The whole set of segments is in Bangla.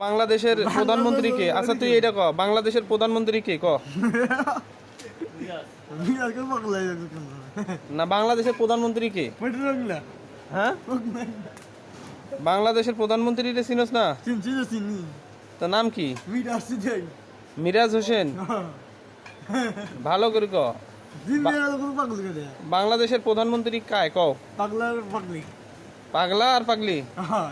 বাংলাদেশের প্রধানমন্ত্রী কে? আচ্ছা তুই এটা ক বাংলাদেশের প্রধানমন্ত্রী কে? ক। না বাংলাদেশের প্রধানমন্ত্রী কে? হ্যাঁ? বাংলাদেশের প্রধানমন্ত্রী রে চিনস না? তো নাম কি? মিরাজ হোসেন? ভালো করে ক। বাংলাদেশের প্রধানমন্ত্রী কায়? কও পাগলার পাগলি। পাগলা আর পাগলি? হ্যাঁ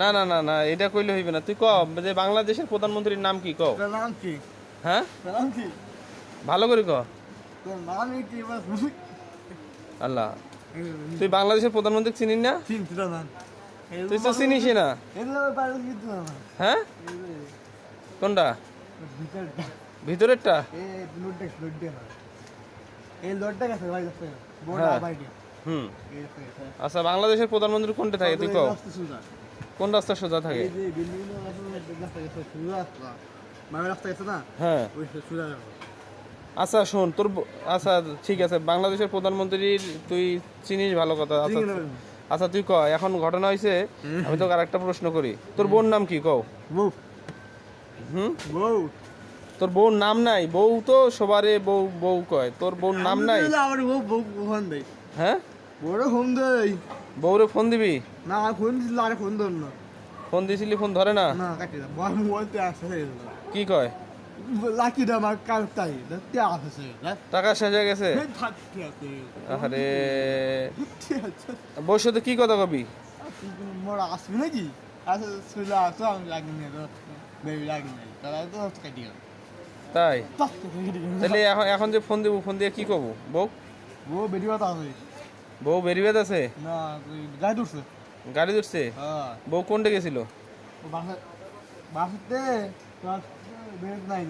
না না না না এটা কইলে হইবে না। তুই ক যে বাংলাদেশের প্রধানমন্ত্রীর নাম কি নাম কি? হ্যাঁ? নাম কি? ভালো করে ক আল্লাহ। তুই বাংলাদেশের প্রধানমন্ত্রী চিনিস না? তুই তো চিনিস না। হ্যাঁ? কোনটা? ভিতরেরটা? এই লোডটা কাছে ভাই যাচ্ছে বড়। হুম। আচ্ছা বাংলাদেশের প্রধানমন্ত্রী কোনটা থাকে তুই কও? কোন রাস্তা সোজা থাকে? হ্যাঁ। আচ্ছা শোন তোর আচ্ছা ঠিক আছে বাংলাদেশের প্রধানমন্ত্রীর তুই চিনিস ভালো কথা আচ্ছা আচ্ছা তুই ক এখন ঘটনা হয়েছে আমি তোকে আরেকটা প্রশ্ন করি। তোর বোন নাম কি কও? হুম? বউ। তোর বোন নাম নাই বউ তো সবারে বউ বউ কয় তোর বোন নাম নাই? আমার বউ বউ হ্যাঁ? বড় ফোন দেয় বউরে ফোন দিবি? না ফোন দিছিল আর ফোন ধর না। ফোন দিছিলি ফোন ধরে না? না কাটি না। বড় মোবাইলতে আসে কি কয়? লাকি দা আমার কাল তাই তে আসে টাকা শেষ হয়ে গেছে আরে বউর সাথে কি কথা কবি? মোর আসবে নাকি? আসে সুলা আসো আমি লাগি না বেবি লাগি না তারা তো কাটি তাই? তাহলে এখন এখন যে ফোন দিব ফোন দিয়ে কি কব? বউ? ও বেডি কথা আছে বউ বেরিবেদ আছে? না তুই গাই দূরছে গাড়ি ধরছে? হ্যাঁ। বউ কোনটা গেছিল? বাসাতে বেড নাই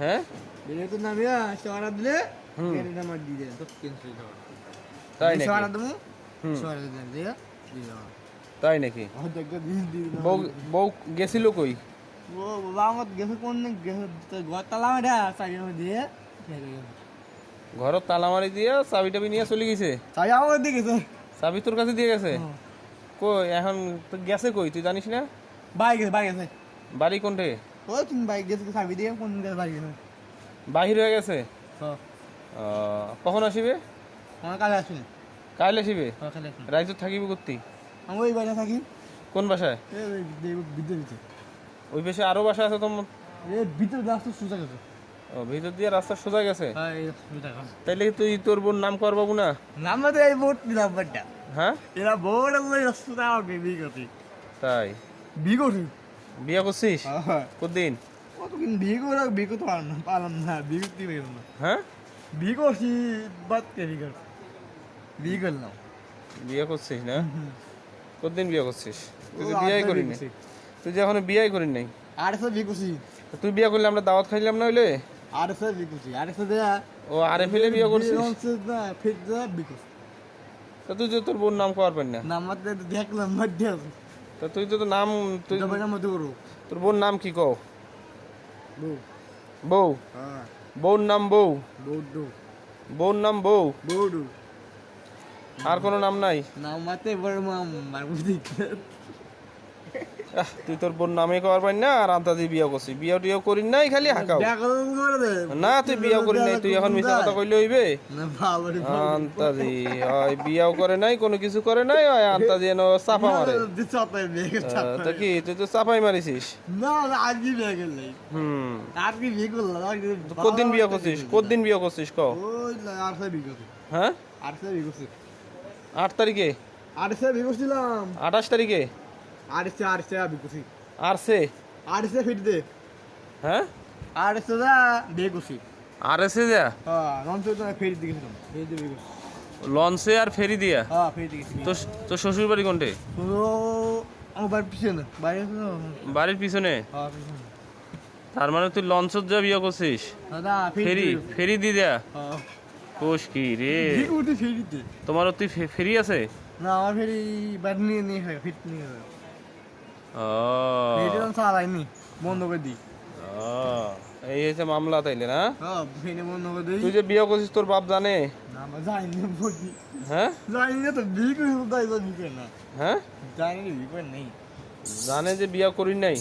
হ্যাঁ? বেড নামিয়া সরা দিলে। বেড নামার দিয়ে তো ক্যান্সেল কর তাই নাকি? সরা দেবো। সরা দিয়ে দিয়ে দিয়ে তাই নাকি? দিয়ে বউ বউ গেছিল কই? ও বাবা আমার গেছে কোন গেছে ঘর তালা মারা চাবি দিয়ে। ঘরত তালা মারি দিয়ে চাবি টাবি নিয়ে চলে গেছে চাবি আমার দিয়ে গেছে চাবি তোর কাছে দিয়ে গেছে কই এখন তো গেছে কই তুই জানিস না বাইক গেছে বাইক গেছে বাড়ি কোনটে ও তুমি বাইক গেছে চাবি দিয়ে কোন গেছে বাইক গেছে বাহির হয়ে গেছে হ্যাঁ কখন আসিবে কাইলে আসিবে কাছে আসুন রাইজত থাকিবি করতি আমি ওই থাকি কোন বাসায় ওই পাশে আরও বাসা আছে তোমার এই ভিতরে রাস্তা সুজা গেছে ও ভিতর দিয়ে রাস্তা সোজা গেছে? হ্যাঁ এই তাইলে তুই তোর বোন নাম কর বাবু না নাম্বার এই বোট নাম্বারটা। হ্যাঁ? এরা রাস্তা গেছে তাই? বিয়ে করছিস? হ্যাঁ কতদিন? কতদিন বিয়ে করে বিয়ে করতে পারলাম না পারলাম না বিয়ে করতে পারলাম না। হ্যাঁ? বিয়ে করছি বাদ কে বিয়ে করছি বিয়ে করলাম। বিয়ে করছিস না? কতদিন বিয়ে করছিস? তুই তো বিয়ে তুই যে এখনও বিয়ে করিস নাই। আর বিয়ে করছি। তুই বিয়ে করলে আমরা দাওয়াত খাইলাম না হইলে? ও বিয়ে করছিস? তা তুই তোর বোন নাম কর না। নাম্বার দেখলাম মধ্যে আছে তা তুই তো নাম তুই দুটো মধ্যে করব তোর বোন নাম কি কও? বউ। বউ? হ্যাঁ। বউর নাম বউ? বউর নাম বউ? আর কোনো নাম নাই? নামাতে বড় মাম তুই তোর বোন নামে কর পারি না আর আন্তা দিয়ে বিয়ে করছিস বিয়ে টিয়ে করিস নাই খালি হাঁকাও। না তুই বিয়ে করিস নাই তুই এখন মিথ্যা কথা কইলে হইবে? আন্তাজি হয় বিয়াও করে নাই কোনো কিছু করে নাই হয় আন্তাজি এনো চাপা মারে। তা কি তুই তো চাপাই মারিছিস? না না আজকে বিয়ে করলে? হুম। আজকে বিয়ে করলাম? কতদিন বিয়ে করছিস? কতদিন বিয়ে করছিস ক? করছি। হ্যাঁ? করছি। আট তারিখে বিয়ে করছিলাম। আঠাশ তারিখে? আর সে আর সে বিয়ে করছি আর সে আর সে ফিট দে। হ্যাঁ? আর সে দা বিয়ে করছি আর এসে যা? হ্যাঁ রঞ্চ তো ফেরি ফেরি দিয়ে লঞ্চে আর ফেরি দিয়া? হ্যাঁ ফেরি দিয়েছি তো তোর শ্বশুর বাড়ি কোনটে? তো আমার বাড়ির পিছনে। বাইরে তো? বাড়ির পিছনে? হ্যাঁ পিছনে। তার মানে তুই লঞ্চত যা বিয়ে করছিস? ফেরি ফেরি দি দেয়া হ্যাঁ। কোষ কি রে? তোমার তুই ফেরি আছে? না আমার ফেরি বাড়ি নিয়ে নিয়ে হয় ফিট নিয়ে Oh. Oh. এই তোর বাপ জানে? হ্যাঁ? হ্যাঁ? জানে যে বিয়া করি নাই।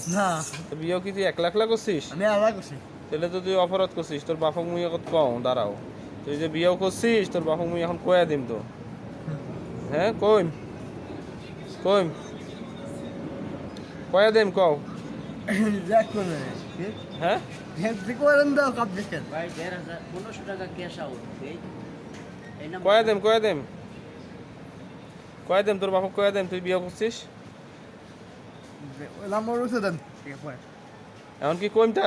বিয়া কি তুই একলা একলা করছিস? তাহলে তো তুই অপরাধ করছিস তোর বাপক মুই এখন কম দাঁড়াও। তুই যে বিয়াও করছিস তোর বাপক মুই এখন কয়া দিম তো। হ্যাঁ কইম। কইম। কয়া দেন কও। হ্যাঁ? কয়া দেম কয়া দেম কয়া দেম তোর বাপক কয়া দেম তুই বিয়ে করছিস? এমনকি কমটা